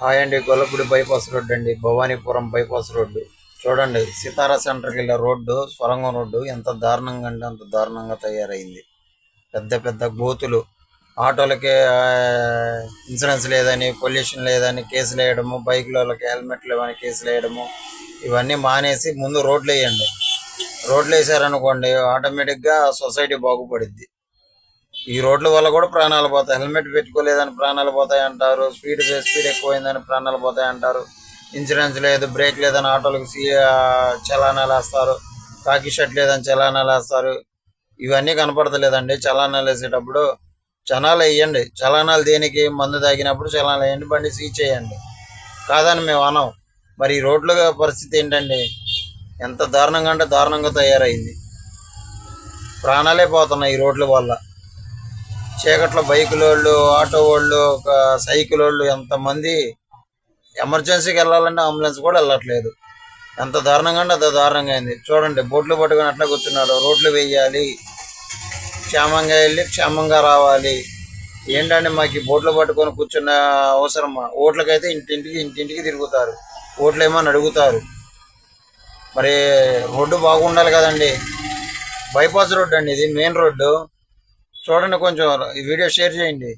Hi అండి Gollapudi bypass road అండి Bhavanipuram bypass road. చూడండి సితారా సెంటర్కి వెళ్ళే రోడ్డు సొరంగం రోడ్డు ఎంత దారుణంగా అంటే అంత దారుణంగా తయారైంది. పెద్ద పెద్ద గోతులు ఆటోలకి ఆ, ఇన్సూరెన్స్ లేదని పొల్యూషన్ లేదని కేసులు వేయడము బైక్లకి హెల్మెట్లు హెల్మెట్ లేవని కేసులు వేయడము ఇవన్నీ మానేసి ముందు రోడ్లు వేయండి రోడ్లు వేసారనుకోండి ఆటోమేటిక్గా సొసైటీ బాగుపడుద్ది. ఈ రోడ్ల వల్ల కూడా ప్రాణాలు పోతాయి. హెల్మెట్ పెట్టుకోలేదని ప్రాణాలు పోతాయి అంటారు. స్పీడ్ స్పీడ్ ఎక్కువైందని ప్రాణాలు పోతాయి అంటారు. ఇన్సూరెన్స్ లేదు బ్రేక్ లేదని ఆటోలకు సీ చలానాలు వేస్తారు. కాకి షర్ట్ లేదని చలానాలు వేస్తారు. ఇవన్నీ కనపడతలేదండి చలానాలు వేసేటప్పుడు. చలానాలు వేయండి. చలానాలు దేనికి? మందు తాగినప్పుడు చలానాలు వేయండి. బండి సీ చేయండి. కాదని మేము అనం. మరి ఈ రోడ్ల పరిస్థితి ఏంటండి? ఎంత దారుణంగా అంటే దారుణంగా తయారైంది. ప్రాణాలే పోతున్నాయి ఈ రోడ్ల వల్ల. చీకట్లో బైకుల వాళ్ళు ఆటో వాళ్ళు ఒక సైకిల్ వాళ్ళు ఎంతమంది ఎమర్జెన్సీకి వెళ్ళాలంటే అంబులెన్స్ కూడా వెళ్ళట్లేదు. ఎంత దారుణంగా అంటే అంత దారుణంగా అయింది. చూడండి బోట్లు పట్టుకొని అట్లా కూర్చున్నారు. రోడ్లు వేయాలి క్షేమంగా వెళ్ళి క్షేమంగా రావాలి. ఏంటంటే మాకు ఈ బోట్లు పట్టుకొని కూర్చున్న అవసరమా ఓట్లకైతే ఇంటింటికి ఇంటింటికి తిరుగుతారు. ఓట్లు ఏమని అడుగుతారు. మరి రోడ్డు బాగుండాలి కదండి. బైపాస్ రోడ్డు అండి ఇది మెయిన్ రోడ్డు. చూడండి కొంచెం ఈ వీడియో షేర్ చేయండి.